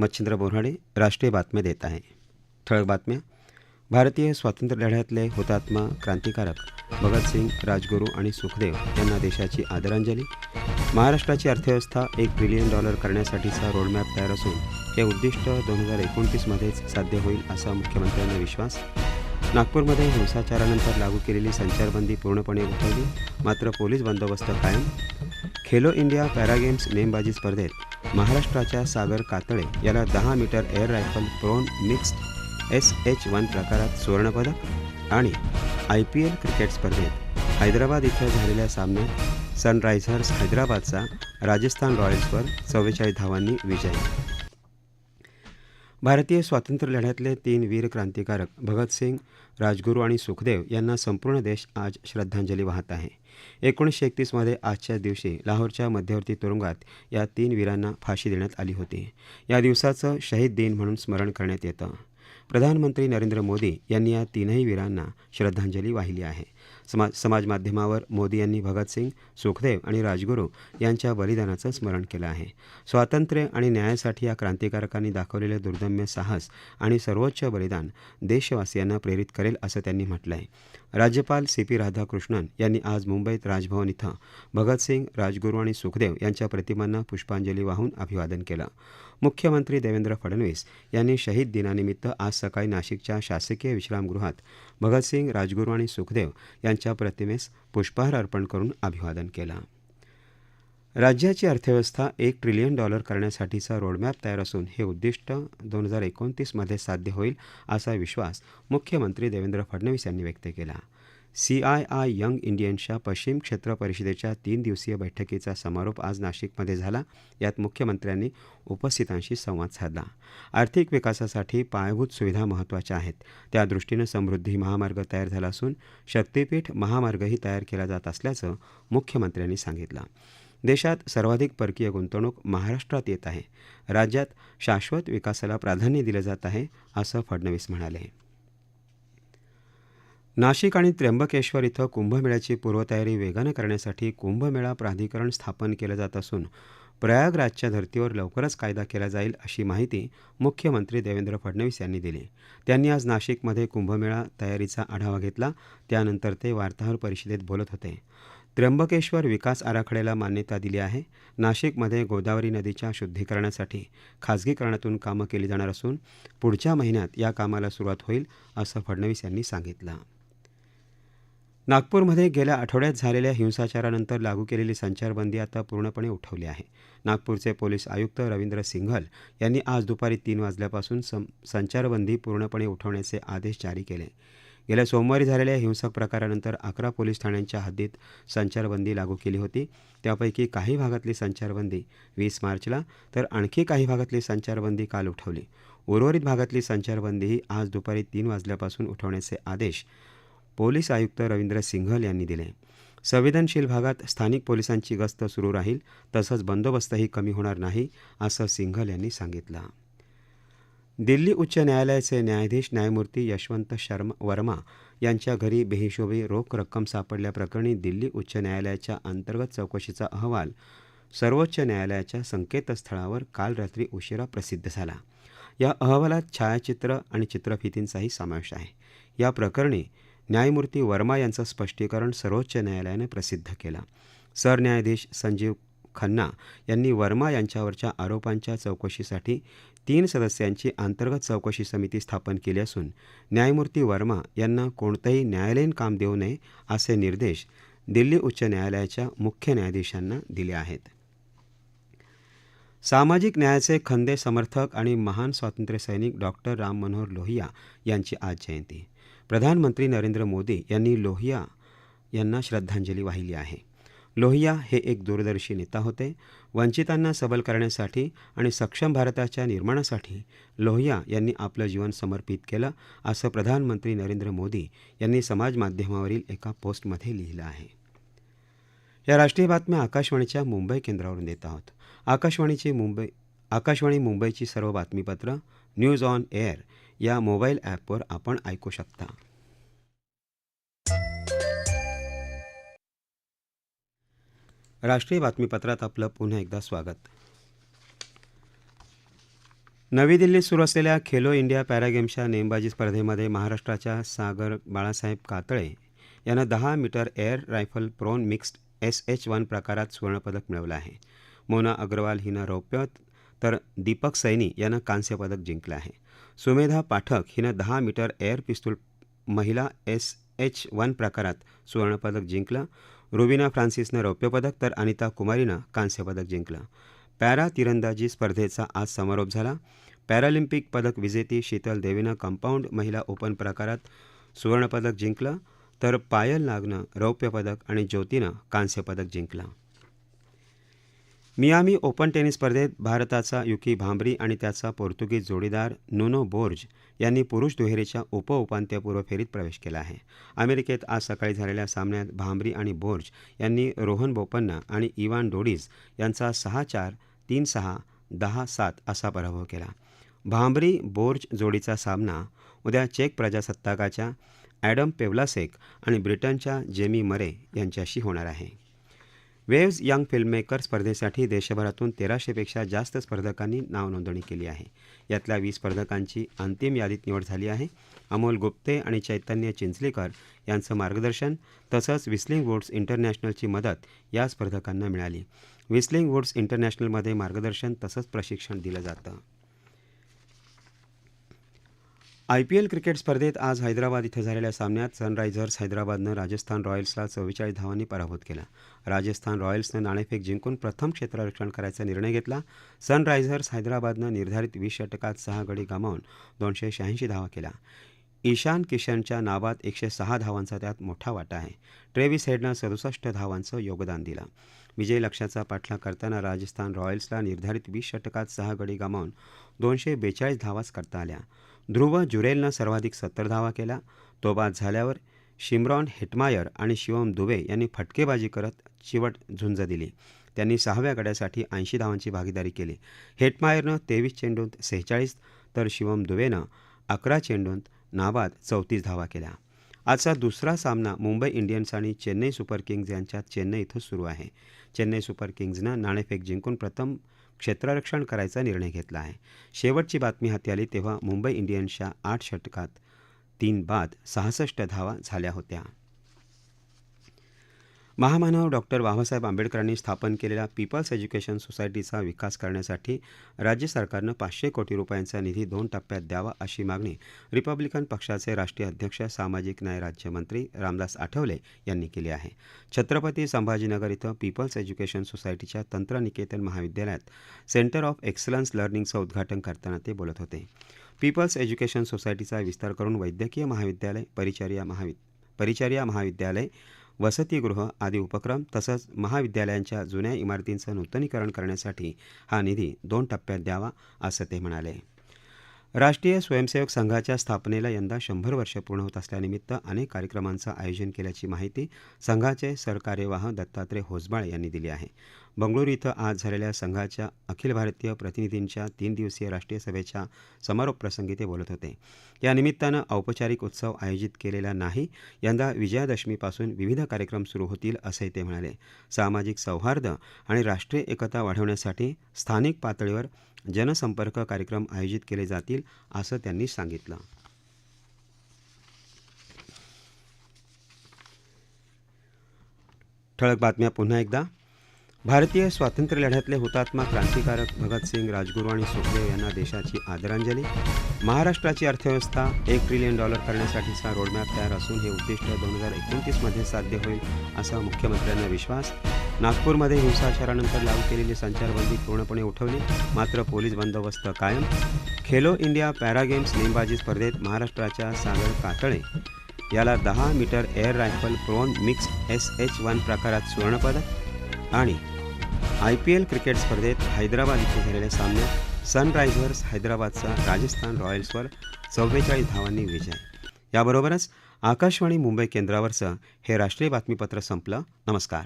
मच्छिंद्र बोराडे राष्ट्रीय बातम्या देत आहे. ठळक बातम्या. भारतीय स्वातंत्र्य लढ्यातले हुतात्मा क्रांतिकारक भगतसिंग राजगुरू आणि सुखदेव यांना देशाची आदरांजली. महाराष्ट्राची अर्थव्यवस्था एक ट्रिलियन डॉलर करण्यासाठीचा रोडमॅप तयार असून हे उद्दिष्ट दोन हजार एकोणतीसमध्येच साध्य होईल असा मुख्यमंत्र्यांना विश्वास. नागपूरमध्ये हिंसाचारानंतर लागू केलेली संचारबंदी पूर्णपणे उठवली मात्र पोलीस बंदोबस्त कायम. खेलो इंडिया पॅरागेम्स नेमबाजी स्पर्धेत महाराष्ट्राच्या सागर कातळे याला दहा metre air rifle prone mixed S H one प्रकारात सुवर्णपदक आणि आय पी एल क्रिकेट स्पर्धेत हैदराबाद इथं झालेल्या सामन्यात सनरायझर्स हैदराबादचा राजस्थान रॉयल्सवर चव्वेचाळीस धावांनी विजय भारतीय स्वातंत्र्य लढ्यातले तीन वीर क्रांतिकारक भगतसिंग राजगुरू आणि सुखदेव यांना संपूर्ण देश आज श्रद्धांजली वाहत आहे. एकोणीसशे एकतीसमध्ये आजच्या दिवशी लाहोरच्या मध्यवर्ती तुरुंगात या तीन वीरांना फाशी देण्यात आली होती. या दिवसाचं शहीद दिन म्हणून स्मरण करण्यात येतं. प्रधानमंत्री नरेंद्र मोदी यांनी या तीनही वीरांना श्रद्धांजली वाहिली आहे. समाज समाजमाध्यमावर मोदी यांनी भगतसिंग सुखदेव आणि राजगुरू यांच्या बलिदानाचं स्मरण केलं आहे. स्वातंत्र्य आणि न्यायासाठी या क्रांतिकारकांनी दाखवलेलं दुर्दम्य साहस आणि सर्वोच्च बलिदान देशवासियांना प्रेरित करेल असं त्यांनी म्हटलं आहे राज्यपाल सी पी राधाकृष्णन यांनी आज मुंबईत राजभवन इथं भगतसिंग राजगुरू आणि सुखदेव यांच्या प्रतिमांना पुष्पांजली वाहून अभिवादन केलं. मुख्यमंत्री देवेंद्र फडणवीस यांनी शहीद दिनानिमित्त आज सकाळी नाशिकच्या शासकीय विश्रामगृहात भगतसिंग राजगुरू आणि सुखदेव यांच्या प्रतिमेस पुष्पहार अर्पण करून अभिवादन केलं. राज्याची अर्थव्यवस्था एक ट्रिलियन डॉलर करण्यासाठीचा रोडमॅप तयार असून हे उद्दिष्ट दोन हजार एकोणतीसमध्ये साध्य होईल असा विश्वास मुख्यमंत्री देवेंद्र फडणवीस यांनी व्यक्त केला. आहे आय आय यंग इंडियन्सच्या पश्चिम क्षेत्र परिषदेच्या तीन दिवसीय बैठकीचा समारोप आज नाशिकमध्ये झाला. यात मुख्यमंत्र्यांनी उपस्थितांशी संवाद साधला. आर्थिक विकासासाठी पायाभूत सुविधा महत्त्वाच्या आहेत. त्यादृष्टीनं समृद्धी महामार्ग तयार झाला असून शक्तीपीठ महामार्गही तयार केला जात असल्याचं मुख्यमंत्र्यांनी सांगितलं. देशात सर्वाधिक परकीय गुंतवणूक महाराष्ट्रात येत आहे. राज्यात शाश्वत विकासाला प्राधान्य दिलं जात आहे असं फडणवीस म्हणाले. नाशिक आणि त्र्यंबकेश्वर इथं कुंभमेळ्याची पूर्वतयारी वेगानं करण्यासाठी कुंभमेळा प्राधिकरण स्थापन केलं जात असून प्रयागराजच्या धर्तीवर लवकरच कायदा केला जाईल अशी माहिती मुख्यमंत्री देवेंद्र फडणवीस यांनी दिली. त्यांनी आज नाशिकमध्ये कुंभमेळा तयारीचा आढावा घेतला. त्यानंतर ते वार्ताहर परिषदेत बोलत होते. त्र्यंबकेश्वर विकास आराखड्याला मान्यता दिली आहे. नाशिकमध्ये गोदावरी नदीच्या शुद्धीकरणासाठी खाजगीकरणातून कामं केली जाणार असून पुढच्या महिन्यात या कामाला सुरुवात होईल असं फडणवीस यांनी सांगितलं. नागपूरमध्ये गेल्या आठवड्यात झालेल्या हिंसाचारानंतर लागू केलेली संचारबंदी आता पूर्णपणे उठवली आहे. नागपूरचे पोलीस आयुक्त रवींद्र सिंघल यांनी आज दुपारी तीन वाजल्यापासून सं संचारबंदी पूर्णपणे उठवण्याचे आदेश जारी केले. गेल्या सोमवारी झालेल्या हिंसक प्रकारानंतर अकरा पोलीस ठाण्यांच्या हद्दीत संचारबंदी लागू केली होती. त्यापैकी काही भागातली संचारबंदी वीस मार्चला तर आणखी काही भागातली संचारबंदी काल उठवली. उर्वरित भागातली संचारबंदीही आज दुपारी तीन वाजल्यापासून उठवण्याचे आदेश पोलीस आयुक्त रवींद्र सिंघल यांनी दिले. संवेदनशील भागात स्थानिक पोलिसांची गस्त सुरू राहील तसंच बंदोबस्तही कमी होणार नाही असं सिंघल यांनी सांगितलं. दिल्ली उच्च न्यायालयाचे न्यायाधीश न्यायमूर्ती यशवंत शर्मा वर्मा यांच्या घरी बेहिशोबी रोख रक्कम सापडल्याप्रकरणी दिल्ली उच्च न्यायालयाच्या अंतर्गत चौकशीचा अहवाल सर्वोच्च न्यायालयाच्या संकेतस्थळावर काल रात्री उशिरा प्रसिद्ध झाला. या अहवालात छायाचित्र आणि चित्रफितींचाही समावेश आहे. या प्रकरणी न्यायमूर्ती वर्मा यांचं स्पष्टीकरण सर्वोच्च न्यायालयानं प्रसिद्ध केलं. सरन्यायाधीश संजीव खन्ना यांनी वर्मा यांच्यावरच्या आरोपांच्या चौकशीसाठी तीन सदस्यांची अंतर्गत चौकशी समिती स्थापन केली असून न्यायमूर्ती वर्मा यांना कोणतंही न्यायालयीन काम देऊ नये असे निर्देश दिल्ली उच्च न्यायालयाच्या मुख्य न्यायाधीशांना दिले आहेत. सामाजिक न्यायाचे खंदे समर्थक आणि महान स्वातंत्र्यसैनिक डॉक्टर राम मनोहर लोहिया यांची आज जयंती. प्रधानमंत्री नरेंद्र मोदी यांनी लोहिया यांना श्रद्धांजली वाहिली आहे. लोहिया हे एक दूरदर्शी नेता होते. वंचितांना सबल करण्यासाठी आणि सक्षम भारताच्या निर्माणासाठी लोहिया यांनी आपलं जीवन समर्पित केलं असं प्रधानमंत्री नरेंद्र मोदी यांनी समाजमाध्यमावरील एका पोस्टमध्ये लिहिलं आहे. या राष्ट्रीय बातम्या आकाशवाणीच्या मुंबई केंद्रावरून देत आहोत. आकाशवाणीची मुंबई आकाशवाणी मुंबईची सर्व बातमीपत्र न्यूज ऑन एअर या मोबाईल ॲपवर आपण ऐकू शकता. राष्ट्रीय बातमीपत्रात आपलं पुन्हा एकदा स्वागत. नवी दिल्लीत सुरू असलेल्या खेलो इंडिया पॅरागेम्सच्या नेमबाजी स्पर्धेमध्ये महाराष्ट्राच्या सागर बाळासाहेब कातळे यानं दहा metre air rifle prone mixed S H one प्रकारात सुवर्णपदक मिळवलं आहे. मोना अग्रवाल हिनं रौप्य तर दीपक सैनी यानं कांस्य पदक जिंकलं आहे. सुमेधा पाठक हिनं दहा मीटर एअर पिस्तूल महिला एस एच वन प्रकारात सुवर्णपदक जिंकलं. रुबिना फ्रान्सिसनं रौप्यपदक तर अनिता कुमारीनं कांस्यपदक जिंकलं. पॅरा तिरंदाजी स्पर्धेचा आज समारोप झाला. पॅरालिम्पिक पदक विजेती शीतल देवीनं कंपाऊंड महिला ओपन प्रकारात सुवर्णपदक जिंकलं. तर पायल नागनं रौप्यपदक आणि ज्योतीनं कांस्यपदक जिंकलं. मियामी ओपन टेनिस स्पर्धेत भारताचा युकी भांबरी आणि त्याचा पोर्तुगीज जोडीदार नुनो बोर्ज यांनी पुरुष दुहेरीच्या उपउपांत्यपूर्व फेरीत प्रवेश केला आहे. अमेरिकेत आज सकाळी झालेल्या सामन्यात भांबरी आणि बोर्ज यांनी रोहन बोपन्ना आणि इवान डोडीज यांचा सहा चार तीन सहा दहा सात असा पराभव केला. भांबरी बोर्ज जोडीचा सामना उद्या चेक प्रजासत्ताकाच्या ॲडम पेवलासेक आणि ब्रिटनच्या जेमी मरे यांच्याशी होणार आहे. वेव्ज यंग फिल्ममेकर स्पर्धेसाठी देशभरातून तेराशेपेक्षा जास्त स्पर्धकांनी नावनोंदणी केली आहे. यातल्या वीस स्पर्धकांची अंतिम यादीत निवड झाली आहे. अमोल गुप्ते आणि चैतन्य चिंचलेकर यांचं मार्गदर्शन तसंच विस्लिंग वुड्स इंटरनॅशनलची मदत या स्पर्धकांना मिळाली. विस्लिंग वुड्स इंटरनॅशनलमध्ये मार्गदर्शन तसंच प्रशिक्षण दिलं जातं. आयपीएल क्रिकेट स्पर्धेत आज हैदराबाद इथं झालेल्या सामन्यात सनरायझर्स हैदराबादनं राजस्थान रॉयल्सला चव्वेचाळीस धावांनी पराभूत केला. राजस्थान रॉयल्सनं नाणेफेक जिंकून प्रथम क्षेत्ररक्षण करायचा निर्णय घेतला. सनरायझर्स हैदराबादनं निर्धारित वीस षटकात सहा गडी गमावून दोनशे शहाऐंशी धावा केल्या. ईशान किशनच्या नाबाद एकशे सहा धावांचा त्यात मोठा वाटा आहे. ट्रेविस हेडनं सदुसष्ट धावांचं योगदान दिलं. विजय लक्ष्याचा पाठलाग करताना राजस्थान रॉयल्सला निर्धारित वीस षटकात सहा गडी गमावून दोनशे बेचाळीस धावाच करता आल्या. ध्रुव जुरेलनं सर्वाधिक सत्तर धावा केल्या तो बाद झाल्यावर शिमरॉन हेटमायर आणि शिवम दुबे यांनी फटकेबाजी करत चिवट झुंज दिली. त्यांनी सहाव्या गड्यासाठी ऐंशी धावांची भागीदारी केली. हेटमायरनं तेवीस चेंडूंत सेहेचाळीस तर शिवम दुबेनं अकरा चेंडूंत नाबाद चौतीस धावा केल्या. आजचा दुसरा सामना मुंबई इंडियन्स आणि चेन्नई सुपर किंग्ज यांच्यात चेन्नई इथं सुरू आहे. चेन्नई सुपर किंग्जनं नाणेफेक जिंकून प्रथम क्षेत्ररक्षण करायचा निर्णय घेतला आहे. शेवटची बातमी हाती आली तेव्हा मुंबई इंडियन्सच्या आठ षटकात तीन बाद सहासष्ट धावा झाल्या होत्या. महामानव डॉक्टर बाबासाहेब आंबेडकरांनी स्थापन केलेल्या पीपल्स एज्युकेशन सोसायटीचा विकास करण्यासाठी राज्य सरकारनं पाचशे कोटी रुपयांचा निधी दोन टप्प्यात द्यावा अशी मागणी रिपब्लिकन पक्षाचे राष्ट्रीय अध्यक्ष सामाजिक न्याय राज्यमंत्री रामदास आठवले यांनी केली आहे. छत्रपती संभाजीनगर इथं पीपल्स एज्युकेशन सोसायटीच्या तंत्रनिकेतन महाविद्यालयात सेंटर ऑफ एक्सलन्स लर्निंगचं उद्घाटन करताना ते बोलत होते. पीपल्स एज्युकेशन सोसायटीचा विस्तार करून वैद्यकीय महाविद्यालय परिचर्या महावि परिचर्या महाविद्यालय वसतिगृह आदी उपक्रम तसंच महाविद्यालयांच्या जुन्या इमारतींचं नूतनीकरण करण्यासाठी हा निधी दोन टप्प्यात द्यावा असं ते म्हणाले. राष्ट्रीय स्वयंसेवक संघाच्या स्थापनेला यंदा शंभर वर्ष पूर्ण होत असल्यानिमित्त अनेक कार्यक्रमांचं आयोजन केल्याची माहिती संघाचे सरकार्यवाह दत्तात्रय होसबाळ यांनी दिली आहे. बंगळुरू इथं आज झालेल्या संघाच्या अखिल भारतीय प्रतिनिधींच्या तीन दिवसीय राष्ट्रीय सभेच्या समारोप प्रसंगी ते बोलत होते. या निमित्तानं औपचारिक उत्सव आयोजित केलेला नाही यंदा विजयादशमीपासून विविध कार्यक्रम सुरू होतील असंही ते म्हणाले. सामाजिक सौहार्द आणि राष्ट्रीय एकता वाढवण्यासाठी स्थानिक पातळीवर जनसंपर्क कार्यक्रम आयोजित केले जातील असं त्यांनी सांगितलं. ठळक बातम्या पुन्हा एकदा. भारतीय स्वातंत्र्य लढ्यातले हुतात्मा क्रांतिकारक भगतसिंग राजगुरू आणि सुखदेव यांना देशाची आदरांजली. महाराष्ट्राची अर्थव्यवस्था एक ट्रिलियन डॉलर करण्यासाठीचा रोडमॅप तयार असून हे उद्दिष्ट दोन हजार एकोणतीसमध्ये साध्य होईल असा मुख्यमंत्र्यांना विश्वास. नागपूरमध्ये हिंसाचारानंतर लागू केलेली संचारबंदी पूर्णपणे उठवली मात्र पोलीस बंदोबस्त कायम. खेलो इंडिया पॅरागेम्स नेमबाजी स्पर्धेत महाराष्ट्राच्या सागर कातळे याला दहा metre air rifle prone mix S H one प्रकारात सुवर्णपदक आणि आय पी एल क्रिकेट स्पर्धेत हैदराबाद इथे झालेल्या सामन्यात सनरायझर्स हैदराबादचा राजस्थान रॉयल्सवर चव्वेचाळीस धावांनी विजय. याबरोबरच आकाशवाणी मुंबई केंद्रावरचं हे राष्ट्रीय बातमीपत्र संपलं. नमस्कार.